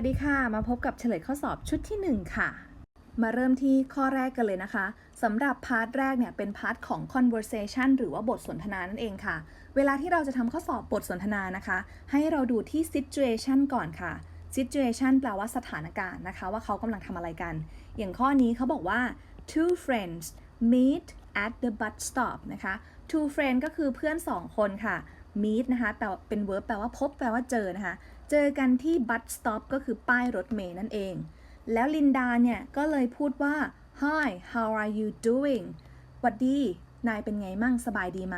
วัสดีค่ะ มาพบกับเฉลยข้อสอบชุดที่ 1 ค่ะ มาเริ่มที่ข้อแรกกันเลยนะคะสำหรับพาร์ทแรกเนี่ยเป็นพาร์ทของ conversation หรือว่าบทสนทนานั่นเองค่ะ เวลาที่เราจะทำข้อสอบบทสนทนานะคะ ให้เราดูที่ situation ก่อนค่ะ situation แปลว่าสถานการณ์นะคะ ว่าเขากำลังทำอะไรกัน อย่างข้อนี้เขาบอกว่า two friends meet at the bus stop นะคะ two friends ก็คือเพื่อน 2 คนค่ะ meet นะคะแปลเป็น verb แปลว่าพบ แปลว่าเจอนะคะ เจอกันที่ bus stop ก็คือป้ายรถเมล์นั่นเอง แล้วลินดาเนี่ยก็เลยพูดว่า Hi how are you doing หวัดดี นายเป็นไงมั่งสบายดีไหม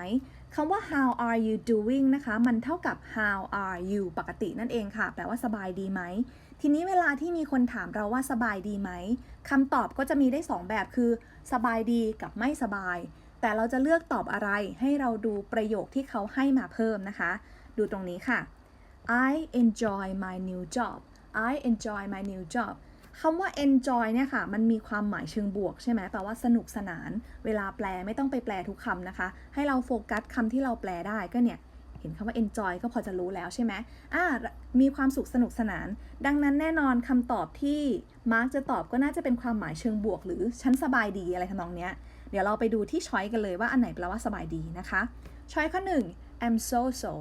คำว่า how are you doing นะคะ มันเท่ากับ how are you ปกตินั่นเองค่ะ แปลว่าสบายดีไหม ทีนี้เวลาที่มีคนถามเราว่าสบายดีไหมคำตอบก็จะมีได้ 2 แบบคือ สบายดีกับไม่สบาย แต่เราจะเลือกตอบอะไรให้เราดูประโยคที่เขาให้มาเพิ่มนะคะ ดูตรงนี้ค่ะ I enjoy my new job I enjoy my new job คำว่า enjoy เนี่ยค่ะ มันมีความหมายเชิงบวกใช่ไหมแปลว่าสนุกสนาน เวลาแปลไม่ต้องไปแปลทุกคำนะคะ ให้เราโฟกัสคำที่เราแปลได้ก็เนี่ย เห็นคำว่า enjoy ก็พอจะรู้แล้วใช่ไหมอ่า มีความสุขสนุกสนาน ดังนั้นแน่นอนคำตอบที่มาร์กจะตอบก็น่าจะเป็นความหมายเชิงบวก หรือฉันสบายดีอะไรทำนองเนี้ย เดี๋ยวเราไปดูที่ช้อยกันเลยว่าอันไหนแปลว่าสบายดีนะคะ ช้อยข้อหนึ่ง I'm so so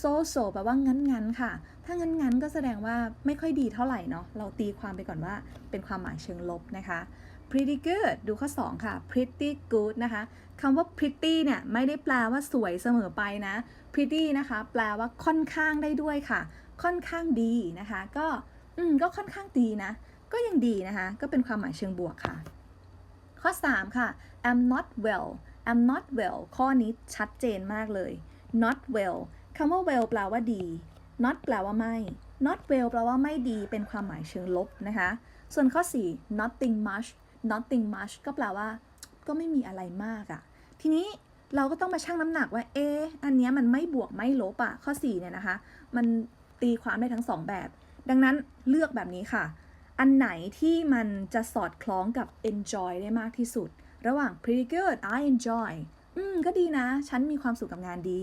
so so แปลว่างั้นงั้นค่ะ ถ้างั้นงั้นก็แสดงว่าไม่ค่อยดีเท่าไหร่เนาะ เราตีความไปก่อนว่าเป็นความหมายเชิงลบนะคะ pretty good ดูข้อ 2 ค่ะ pretty good นะคะคำว่า pretty เนี่ย ไม่ได้แปลว่าสวยเสมอไปนะ pretty นะคะ แปลว่าค่อนข้างได้ด้วยค่ะ ค่อนข้างดีนะคะ ก็ อืม ก็ค่อนข้างดีนะ ก็ยังดีนะคะ ก็เป็นความหมายเชิงบวกค่ะ ข้อ 3 ค่ะ I'm not well I'm not well ข้อนี้ชัดเจนมากเลย not well คำว่า well แปลว่าดี not แปลว่าไม่ not well แปลว่าไม่ดีเป็นความหมายเชิงลบนะคะ ส่วนข้อ 4 nothing much nothing much ก็แปลว่า ก็ไม่มีอะไรมากอะทีนี้เราก็ต้องมาชั่งน้ำหนักว่า เอะอันนี้มันไม่บวกไม่ลบอะข้อ 4 เนี่ยนะคะ มันตีความได้ทั้ง 2 แบบ ดังนั้นเลือกแบบนี้ค่ะ อันไหนที่มันจะสอดคล้องกับ enjoy ได้มากที่สุดระหว่าง pretty good I enjoy อืม ก็ดีนะ ฉันมีความสุขกับงานดี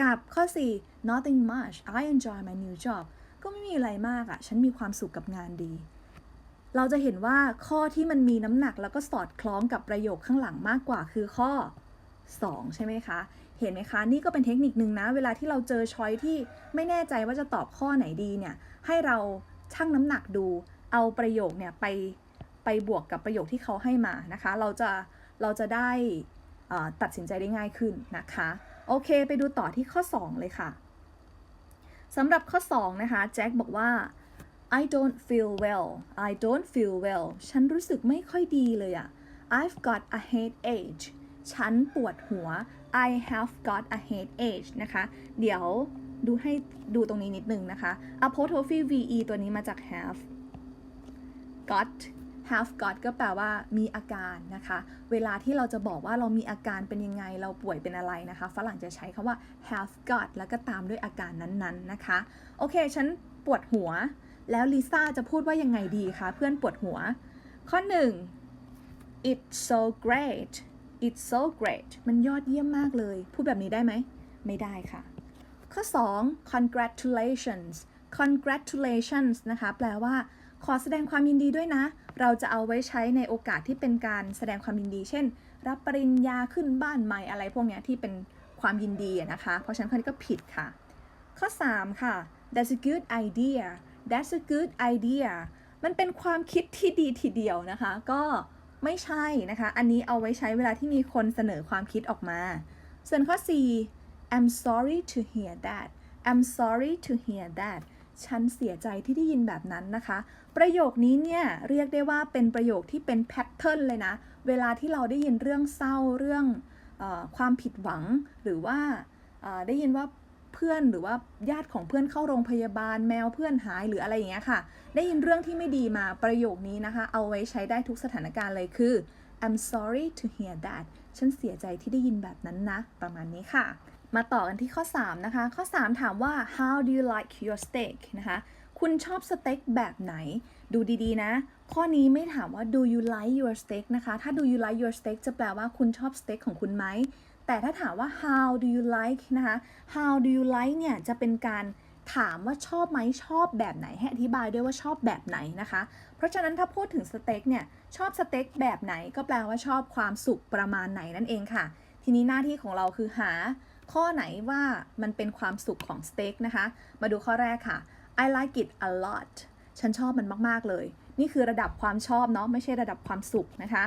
กับข้อ 4 nothing much I enjoy my new job ก็ไม่มีอะไรมากอะ่ะฉันมีความสุขกับงานดี เราจะเห็นว่าข้อที่มันมีน้ำหนักแล้วก็สอดคล้องกับประโยคข้างหลังมากกว่าคือข้อ 2 ใช่ไหมคะ เห็นไหมคะ นี่ก็เป็นเทคนิคนึงนะ เวลาที่เราเจอช้อยที่ไม่แน่ใจว่าจะตอบข้อไหนดีเนี่ย ให้เราชั่งน้ำหนักดู เอาประโยคเนี่ยไปไปบวกกับประโยคที่เขาให้มานะคะ เราจะเราจะได้ ตัดสินใจได้ง่ายขึ้นนะคะ โอเค ไปดูต่อที่ข้อ 2 เลยค่ะสำหรับข้อ 2 นะคะ แจ็คบอกว่า I don't feel well I don't feel well ฉันรู้สึกไม่ค่อยดีเลยอะ I've got a headache ฉันปวดหัว I have got a headache นะคะ เดี๋ยวดูให้ดูตรงนี้นิดนึงนะคะ apostrophe ve ตัวนี้มาจาก have got have got ก็แปลว่ามีอาการนะคะ เวลาที่เราจะบอกว่าเรามีอาการเป็นยังไง เราป่วยเป็นอะไรนะคะ ฝรั่งจะใช้คำว่า have got แล้วก็ตามด้วยอาการนั้นๆนะคะ โอเค ฉันปวดหัว แล้วลิซ่าจะพูดว่ายังไงดีคะ เพื่อนปวดหัว ข้อ 1 it's so great it's so great มันยอดเยี่ยมมากเลย พูดแบบนี้ได้ไหม ไม่ได้ค่ะ ข้อ 2 congratulations congratulations นะคะ แปลว่า ขอแสดงความยินดีด้วยนะ เราจะเอาไว้ใช้ในโอกาสที่เป็นการแสดงความยินดี เช่น รับปริญญาขึ้นบ้านใหม่อะไรพวกนี้ที่เป็นความยินดีนะคะ เพราะฉะนั้นข้อนี้ก็ผิดค่ะ ข้อ 3 ค่ะ that's a good idea that's a good idea มันเป็นความคิดที่ดีทีเดียวนะคะ ก็ไม่ใช่นะคะ อันนี้เอาไว้ใช้เวลาที่มีคนเสนอความคิดออกมา ส่วนข้อ 4 I'm sorry to hear that I'm sorry to hear that ฉันเสียใจที่ได้ยินแบบนั้นนะคะ ประโยคนี้เนี่ยเรียกได้ว่าเป็นประโยคที่เป็นแพทเทิร์นเลยนะ เวลาที่เราได้ยินเรื่องเศร้าเรื่องอความผิดหวัง หรือว่าได้ยินว่าเพื่อนหรือว่าญาติของเพื่อนเข้าโรงพยาบาลแมวเพื่อนหายหรืออะไรอย่างเงี้ยค่ะ ได้ยินเรื่องที่ไม่ดีมาประโยคนี้นะคะ เอาไว้ใช้ได้ทุกสถานการณ์เลยคือ I'm sorry to hear that ฉันเสียใจที่ได้ยินแบบนั้นนะ ประมาณนี้ค่ะ มาต่อกันที่ข้อ 3 นะคะ ข้อ 3 ถามว่า how do you like your steak นะคะ คุณชอบสเต็กแบบไหน ดูดีๆ นะ ข้อนี้ไม่ถามว่า do you like your steak นะคะ ถ้า do you like your steak จะแปลว่าคุณชอบสเต็กของคุณไหม แต่ถ้าถามว่า how do you like นะคะ how do you like เนี่ย จะเป็นการถามว่าชอบไหมชอบแบบไหนให้อธิบายด้วยว่าชอบแบบไหนนะคะ เพราะฉะนั้นถ้าพูดถึงสเต็กเนี่ยชอบสเต็กแบบไหนก็แปลว่าชอบความสุกประมาณไหนนั่นเองค่ะ ทีนี้หน้าที่ของเราคือหา ข้อไหนว่ามันเป็นความสุขของสเต็กนะคะ มาดูข้อแรกค่ะ I like it a lot ฉันชอบมันมาก ๆ เลย นี่คือระดับความชอบเนาะไม่ใช่ระดับความสุขนะคะ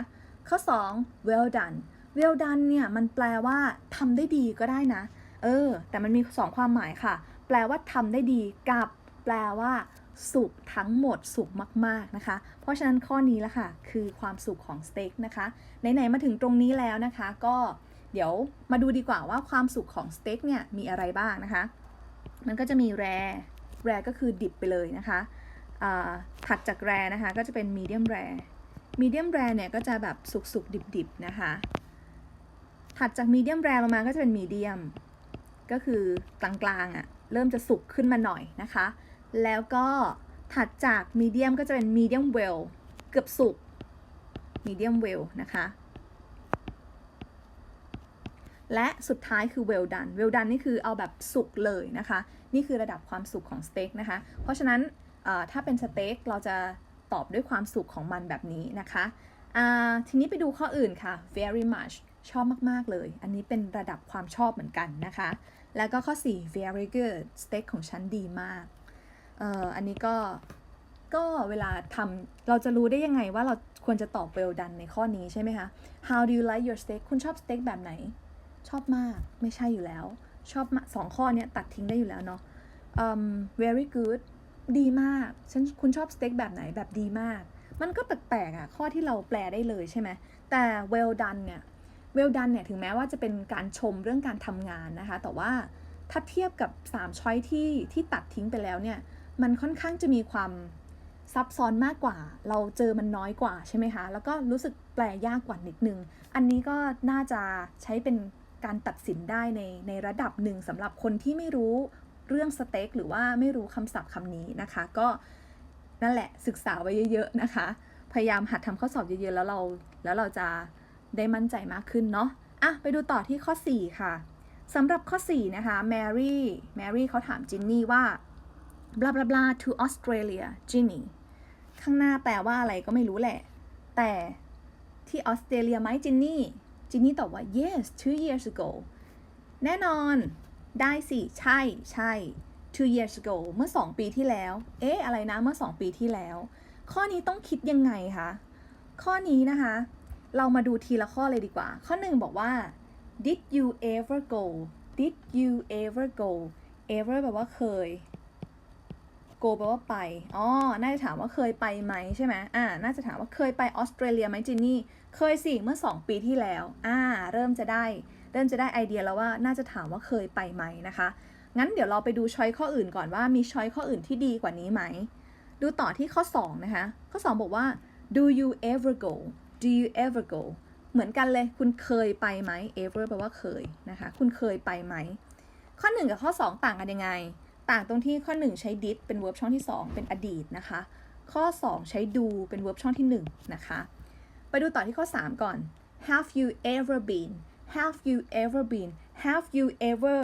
ข้อ 2 well done well done เนี่ยมันแปลว่าทำได้ดีก็ได้นะ เออ แต่มันมี 2 ความหมายค่ะ แปลว่าทำได้ดีกับแปลว่า สุกทั้งหมดสุกมาก ๆ นะคะ เพราะฉะนั้นข้อนี้ละค่ะ คือความสุขของสเต็กนะคะไหนๆมาถึงตรงนี้แล้วนะคะ ก็ เดี๋ยวมาดูดีกว่าว่าความสุขของสเต็กเนี่ยมีอะไรบ้างนะคะ มันก็จะมีแรแรก็คือดิบไปเลยนะคะถัดจากแรนะคะก็จะเป็นมีเดียมแรมีเดียมแรเนี่ยก็จะแบบสุกๆ ดิบๆ นะคะ ถัดจากมีเดียมแรลงมาก็จะเป็นมีเดียม ก็คือกลางๆอะ่ะเริ่มจะสุกขึ้นมาหน่อยนะคะ แล้วก็ถัดจากมีเดียมก็จะเป็นมีเดียมเวลเกือบสุกมีเดียมเวลนะคะ และสุดท้ายคือ well done well done นี่คือเอาแบบสุกเลยนะคะ นี่คือระดับความสุกของสเต็กนะคะ เพราะฉะนั้นถ้าเป็นสเต็กเราจะตอบด้วยความสุขของมันแบบนี้นะคะทีนี้ไปดูข้ออื่นค่ะ very much ชอบมาก ๆ เลย อันนี้เป็นระดับความชอบเหมือนกันนะคะ แล้วก็ข้อ 4 very good สเต็กของฉันดีมากอออันนี้ก็ ก็เวลาทำเราจะรู้ได้ยังไงว่าเราควรจะตอบ well done ในข้อนี้ใช่ไหมคะ how do you like your steak คุณชอบสเต็กแบบไหน ชอบมากไม่ใช่อยู่แล้ว ชอบสองข้อเนี้ยตัดทิ้งได้อยู่แล้วเนาะ um, very good ดีมากฉันคุณชอบสเต็กแบบไหนแบบดีมาก มันก็แปลกๆอะ่ะ ข้อที่เราแปลได้เลยใช่ไหม แต่ well done เนี่ย well done เนี่ย ถึงแม้ว่าจะเป็นการชมเรื่องการทำงานนะคะ แต่ว่าถ้าเทียบกับ 3 ช้อยที่ที่ตัดทิ้งไปแล้วเนี่ย มันค่อนข้างจะมีความซับซ้อนมากกว่า เราเจอมันน้อยกว่าใช่ไหมคะ แล้วก็รู้สึกแปลยากกว่านิดนึง อันนี้ก็น่าจะใช้เป็น การตัดสินได้ในในระดับหนึ่งสำหรับคนที่ไม่รู้เรื่องสเต็กหรือว่าไม่รู้คำศัพท์คำนี้นะคะ ก็นั่นแหละศึกษาไว้เยอะๆนะคะ พยายามหัดทำข้อสอบเยอะๆแล้วเราแล้วเราจะได้มั่นใจมากขึ้นเนาะอะไปดูต่อที่ข้อ 4 ค่ะสำหรับข้อ 4 นะคะแมรี่แมรี่เขาถามจินนี่ว่า blah blah blah to Australia Ginny ข้างหน้าแปลว่าอะไรก็ไม่รู้แหละ แต่ที่ออสเตรเลียไหมจินนี่ จินนี่ตอบว่า yes two years ago แน่นอน ได้สิ ใช่ใช่ two years ago เมื่อ 2 ปีที่แล้ว เอ๊ะ อะไรนะ เมื่อ 2 ปีที่แล้ว ข้อนี้ต้องคิดยังไงคะ ข้อนี้นะคะ เรามาดูทีละข้อเลยดีกว่า ข้อหนึ่งบอกว่า did you ever go did you ever go ever แปลว่าเคย go แปลว่าไป อ๋อ น่าจะถามว่าเคยไปไหมใช่ไหมอ่า น่าจะถามว่าเคยไปออสเตรเลียไหมจินนี่ เคยสิ เมื่อ 2 ปีที่แล้ว อ่า เริ่มจะได้ เริ่มจะได้ไอเดียแล้วว่า น่าจะถามว่าเคยไปไหมนะคะ งั้นเดี๋ยวเราไปดูช้อยข้ออื่นก่อนว่ามีช้อยข้ออื่นที่ดีกว่านี้ไหม ดูต่อที่ข้อ 2 นะคะ ข้อ 2 บอกว่า do you ever go do you ever go เหมือนกันเลย คุณเคยไปไหม ever แปลว่าเคยนะคะ คุณเคยไปไหม ข้อ 1 กับข้อ 2 ต่างกันยังไง ต่างตรงที่ข้อ 1 ใช้ did เป็น verb ช่องที่ 2 เป็นอดีตนะคะ ข้อ 2 ใช้ do เป็น verb ช่องที่ 1 นะคะ ไปดูต่อที่ข้อ 3 ก่อน have you ever been have you ever been have you ever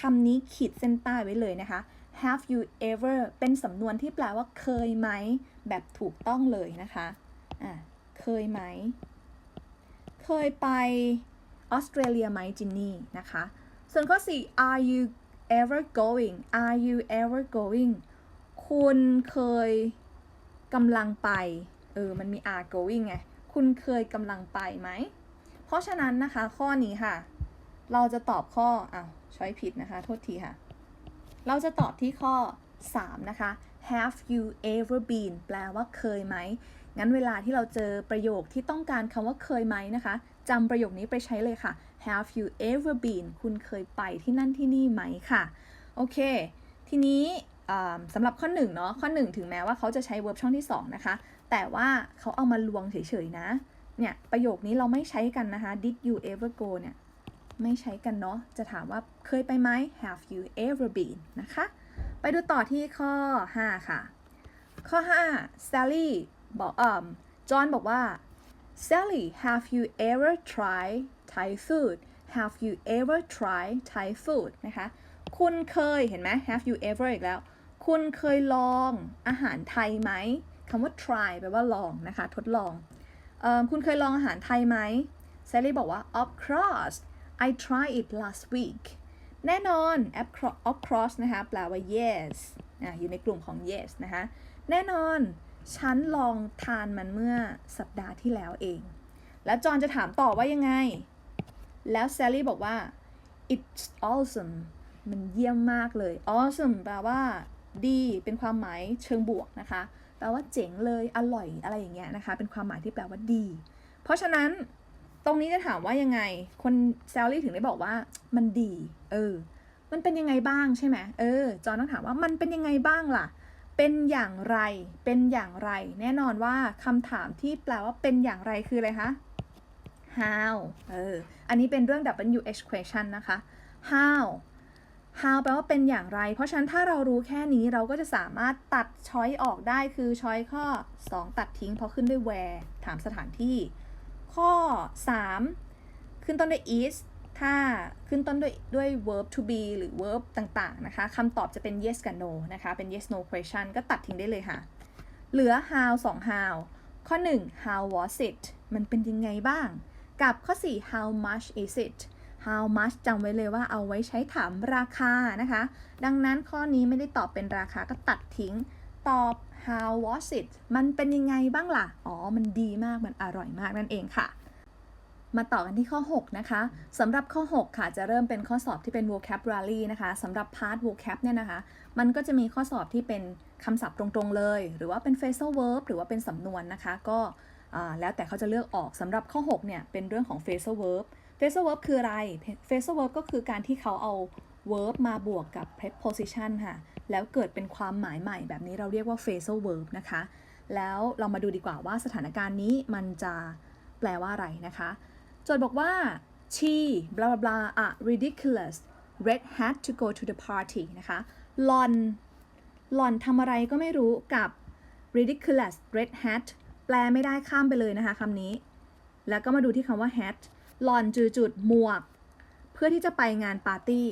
คำนี้ขีดเส้นใต้ไว้เลยนะคะ have you ever เป็นสำนวนที่แปลว่าเคยไหม แบบถูกต้องเลยนะคะอะเคยไหม เคยไปออสเตรเลียไหมจินนี่นะคะ ส่วนข้อ 4 are you ever going are you ever going คุณเคยกำลังไป เออ มันมี are going ไง คุณเคยกำลังไปไหม เพราะฉะนั้นนะคะ ข้อนี้ค่ะ เราจะตอบข้ออ้าวช้อยผิดนะคะ โทษทีค่ะ เราจะตอบที่ข้อ 3 นะคะ have you ever been แปลว่าเคยไหม งั้นเวลาที่เราเจอประโยคที่ต้องการคำว่าเคยไหมนะคะจำประโยคนี้ไปใช้เลยค่ะ have you ever been คุณเคยไปที่นั่นที่นี่ไหมค่ะ โอเค ทีนี้สำหรับข้อ1เนาะข้อ 1 ถึงแม้ว่าเขาจะใช้ verb ช่องที่ 2 นะคะ แต่ว่าเขาเอามาลวงเฉยๆนะ เนี่ย ประโยคนี้เราไม่ใช้กันนะคะ did you ever go เนี่ย ไม่ใช้กันเนาะ จะถามว่าเคยไปไหม have you ever been นะคะ ไปดูต่อที่ข้อ 5 ค่ะ ข้อ 5 Sally บอกเอ่อจอห์นบอกว่า Sally have you ever tried Thai food have you ever tried Thai food นะคะ คุณเคยเห็นไหม have you ever อีกแล้ว คุณเคยลองอาหารไทยไหมคำว่า try แปลว่าลองนะคะ ทดลองออคุณเคยลองอาหารไทยไหมแซลลี่บอกว่า of course I tried it last week แน่นอน of course นะคะ แปลว่า yes อะอยู่ในกลุ่มของ yes นะคะ แน่นอน ฉันลองทานมันเมื่อสัปดาห์ที่แล้วเอง แล้วจอห์นจะถามต่อว่ายังไง แล้วแซลลี่บอกว่า it's awesome มันเยี่ยมมากเลย awesome แปลว่า ดีเป็นความหมายเชิงบวกนะคะ แปลว่าเจ๋งเลย อร่อยอะไรอย่างเงี้ยนะคะ เป็นความหมายที่แปลว่าดี เพราะฉะนั้นตรงนี้จะถามว่ายังไง คนแซลลี่ถึงได้บอกว่ามันดี เออ มันเป็นยังไงบ้างใช่ไหมเออ จอนต้องถามว่ามันเป็นยังไงบ้างล่ะ เป็นอย่างไร เป็นอย่างไร แน่นอนว่าคำถามที่แปลว่าเป็นอย่างไรคืออะไรคะ how เออ อันนี้เป็นเรื่อง WH question นะคะ how how แปลว่าเป็นอย่างไร เพราะฉะนั้นถ้าเรารู้แค่นี้เราก็จะสามารถตัดช้อยออกได้คือช้อยข้อ 2 ตัดทิ้งเพราะขึ้นด้วย where ถามสถานที่ ข้อ 3 ขึ้นต้นด้วย is ถ้าขึ้นต้นด้วยด้วย verb to be หรือ verb ต่าง ๆ นะคะคำตอบจะเป็น yes กับ no นะคะ เป็น yes no question ก็ตัดทิ้งได้เลยค่ะ เหลือ how 2 how ข้อ 1 how was it มันเป็นยังไงบ้าง กับข้อ 4 how much is it how much จำไว้เลยว่าเอาไว้ใช้ถามราคานะคะ ดังนั้นข้อนี้ไม่ได้ตอบเป็นราคาก็ตัดทิ้ง ตอบ how was it มันเป็นยังไงบ้างล่ะ อ๋อ มันดีมาก มันอร่อยมากนั่นเองค่ะ มาต่อกันที่ข้อ 6 นะคะ สำหรับข้อ 6 ค่ะ จะเริ่มเป็นข้อสอบที่เป็น vocabulary นะคะ สำหรับ part vocab เนี่ยนะคะ มันก็จะมีข้อสอบที่เป็นคำศัพท์ตรงๆเลย หรือว่าเป็น phrasal verb หรือว่าเป็นสำนวนนะคะ ก็ แล้วแต่เขาจะเลือกออกสำหรับข้อ 6 เนี่ย เป็นเรื่องของ phrasal verb phrasal verb คืออะไร phrasal verb ก็คือการที่เขาเอา verb มาบวกกับ preposition ค่ะ แล้วเกิดเป็นความหมายใหม่แบบนี้เราเรียกว่า phrasal verb นะคะ แล้วเรามาดูดีกว่าว่าสถานการณ์นี้มันจะแปลว่าอะไรนะคะ โจทย์บอกว่า she blah blah blah a ridiculous red hat to go to the party นะคะหลอนหลอนทำอะไรก็ไม่รู้กับ ridiculous red hat แปลไม่ได้ข้ามไปเลยนะคะคำนี้ แล้วก็มาดูที่คำว่า hat หลอนจือจุดหมวก เพื่อที่จะไปงานปาร์ตี้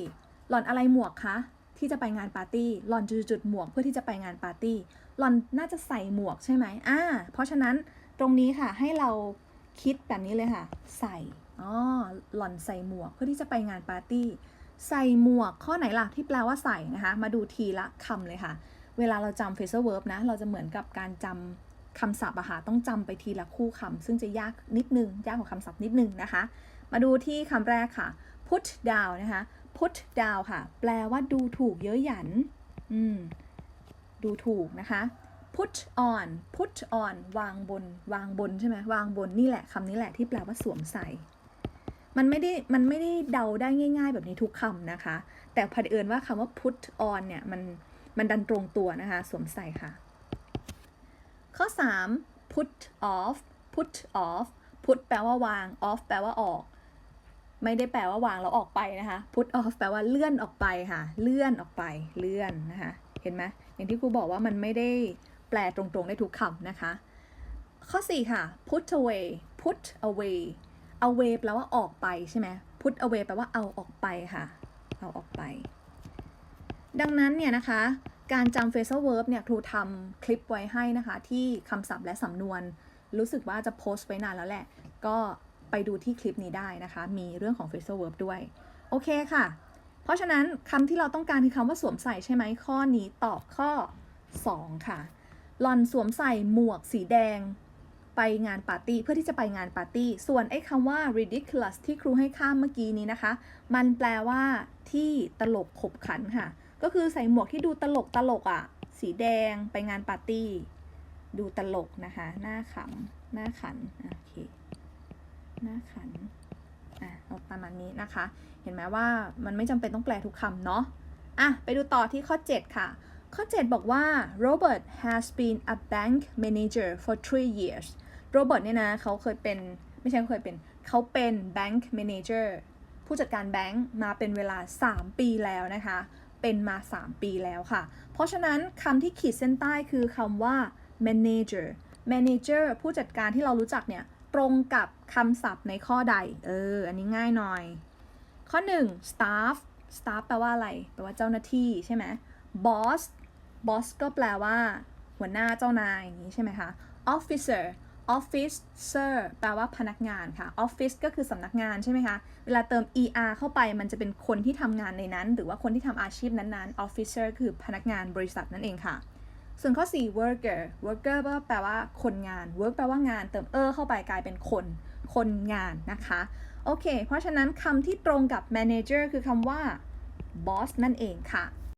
หล่อนอะไรหมวกคะที่จะไปงานปาร์ตี้ หล่อนจุดจุดหมวกเพื่อที่จะไปงานปาร์ตี้ หล่อนน่าจะใส่หมวกใช่ไหมอ่า เพราะฉะนั้นตรงนี้ค่ะให้เราคิดแบบนี้เลยค่ะ ใส่ อ๋อ หล่อนใส่หมวกเพื่อที่จะไปงานปาร์ตี้ ใส่หมวกข้อไหนล่ะที่แปลว่าใส่นะคะ มาดูทีละคำเลยค่ะ เวลาเราจำ phrasal verb นะ เราจะเหมือนกับการจำ คำศัพท์อะค่ะต้องจำไปทีละคู่คำซึ่งจะยากนิดนึง ยากกว่าคำศัพท์นิดนึงนะคะ มาดูที่คำแรกค่ะ put down นะคะ put down ค่ะ แปลว่าดูถูกเย้ยหยัน อืม ดูถูกนะคะ put on put on วางบน วางบนใช่ไหมวางบนนี่แหละคำนี้แหละที่แปลว่าสวมใส่ มันไม่ได้ มันไม่ได้เดาได้ง่าย ๆ แบบนี้ทุกคำนะคะ แต่พอดีเอิญว่าคำว่า put on เนี่ย มัน มันดันตรงตัวนะคะ สวมใส่ค่ะ ข้อ 3 put off put off put แปลว่าวาง off แปลว่าออก ไม่ได้แปลว่าวางแล้วออกไปนะคะ put off แปลว่าเลื่อนออกไปค่ะ เลื่อนออกไป เลื่อนนะคะ เห็นไหมอย่างที่ครูบอกว่ามันไม่ได้แปลตรงๆได้ทุกคำนะคะ ข้อ 4 ค่ะ put away put away away แปลว่าออกไปใช่ไหม put away แปลว่าเอาออกไปค่ะ เอาออกไป ดังนั้นเนี่ยนะคะ การจำ phrasal verb เนี่ยครูทำคลิปไว้ให้นะคะ ที่คำศัพท์และสำนวน รู้สึกว่าจะโพสต์ไว้นานแล้วแหละ ก็ไปดูที่คลิปนี้ได้นะคะ มีเรื่องของ phrasal verb ด้วย โอเคค่ะ เพราะฉะนั้นคำที่เราต้องการคือคำว่าสวมใส่ใช่ไหมข้อนี้ตอบข้อ 2 ค่ะหลอนสวมใส่หมวกสีแดง ไปงานปาร์ตี้เพื่อที่จะไปงานปาร์ตี้ ส่วนไอ้คำว่า ridiculous ที่ครูให้ข้ามเมื่อกี้นี้นะคะ มันแปลว่าที่ตลกขบขันค่ะ ก็คือใส่หมวกที่ดูตลกตลกอะ่ะ สีแดงไปงานปาร์ตี้ ดูตลกนะคะ หน้าขำหน้าขันโอเคหน้าขันอะเอาประมาณนี้นะคะ เห็นไหมว่ามันไม่จำเป็นต้องแปลทุกคำเนาะอะไปดูต่อที่ข้อ 7 ค่ะ ข้อ 7 บอกว่า Robert has been a bank manager for three years Robert เนี่ยนะเขาเคยเป็นไม่ใช่เคยเป็นเขาเป็น bank manager ผู้จัดการแบงก์มาเป็นเวลา 3 ปีแล้วนะคะ เป็นมา 3 ปีแล้วค่ะ เพราะฉะนั้นคำที่ขีดเส้นใต้คือคำว่า manager manager ผู้จัดการที่เรารู้จักเนี่ย ตรงกับคำศัพท์ในข้อใด เออ อันนี้ง่ายหน่อย ข้อ 1 staff staff แปลว่าอะไร แปลว่าเจ้าหน้าที่ใช่ไหม boss boss ก็แปลว่า หัวหน้าเจ้านายอย่างนี้ใช่ไหมคะ officer officer แปลว่าพนักงานค่ะ office ก็คือสำนักงานใช่ไหมคะ เวลาเติม er เข้าไปมันจะเป็นคนที่ทำงานในนั้น หรือว่าคนที่ทำอาชีพนั้นๆ officer คือพนักงานบริษัทนั่นเองค่ะ ส่วนข้อ 4 worker worker ก็แปลว่าคนงาน work แปลว่างาน เติม er เข้าไปกลายเป็นคน คนงานนะคะ โอเค เพราะฉะนั้นคำที่ตรงกับ manager คือคำว่า boss นั่นเองค่ะ